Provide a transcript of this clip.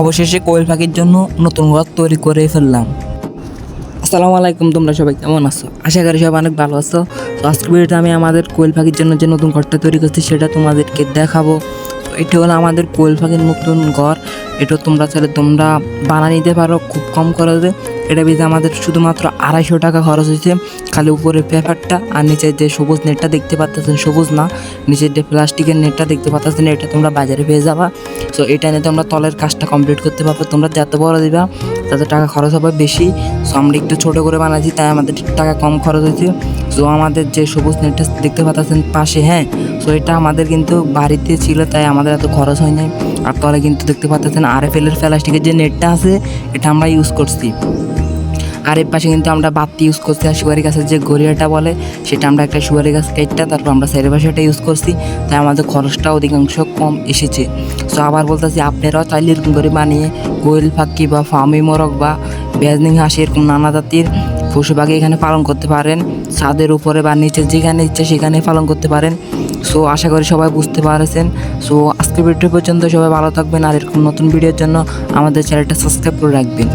অবশেষে কোয়েল পাখির জন্য নতুন ঘর তৈরি করে ফেললাম। আসসালামু আলাইকুম, তোমরা সবাই কেমন আছো? আশা করি সবাই অনেক ভালো আছো। তো আজকের ভিডিওতে আমি আমাদের কোয়েল পাখির জন্য যে নতুন ঘরটা তৈরি করছি, সেটা তোমাদেরকে দেখাবো। এটা হলো আমাদের কোয়েল পাখির নতুন ঘর। এটা তোমরা চাইলে তোমরা বানা নিতে পারো, খুব কম খরচে। এটা বিধে আমাদের শুধুমাত্র আড়াইশো টাকা খরচ হয়েছে। খালি উপরে পেপারটা আর নিচের যে সবুজ নেটটা দেখতে পাচ্ছেন সবুজ না নিচের যে প্লাস্টিকের নেটটা দেখতে পাচ্ছেন এটা তোমরা বাজারে পেয়ে যাবা। সো এটা নিয়ে তোমরা তলের কাজটা কমপ্লিট করতে পারবে। তোমরা যত বড় দিবা তাতে টাকা খরচ হবে বেশি। সো আমরা একটু ছোটো করে বানাচ্ছি তাই আমাদের টাকা কম খরচ হয়েছে। সো আমাদের যে সবুজ নেটটা দেখতে পাচ্ছেন পাশে হ্যাঁ? সো এটা আমাদের কিন্তু বাড়িতে ছিল, তাই আমাদের এত খরচ হয় নাই। আর তলে কিন্তু দেখতে পাচ্ছেন আর এফ এলের প্লাস্টিকের যে নেটটা আছে, এটা আমরা ইউজ করছি। আর এর পাশে কিন্তু আমরা বাতি ইউজ করছি, আর সুয়ারি গাছের যে গড়িয়াটা বলে, সেটা আমরা একটা শুয়ারি গাছ কেটটা তারপর আমরা সাইডের পাশে ইউজ করছি। তাই আমাদের খরচটা অধিকাংশ কম এসেছে। সো আবার বলতেছি, আপনারাও চাইলে এরকম করে বানিয়ে কোয়েল পাখি বা ফার্মি মরক বা বেজনিং হাঁস এরকম নানা জাতির পশু পাখি এখানে পালন করতে পারেন। ছাদের উপরে বা নিচে যেখানে ইচ্ছে সেখানে পালন করতে পারেন। সো আশা করি সবাই বুঝতে পারছেন। সো আজকের ভিডিও পর্যন্ত সবাই ভালো থাকবেন আর এরকম নতুন ভিডিওর জন্য আমাদের চ্যানেলটা সাবস্ক্রাইব করে রাখবেন।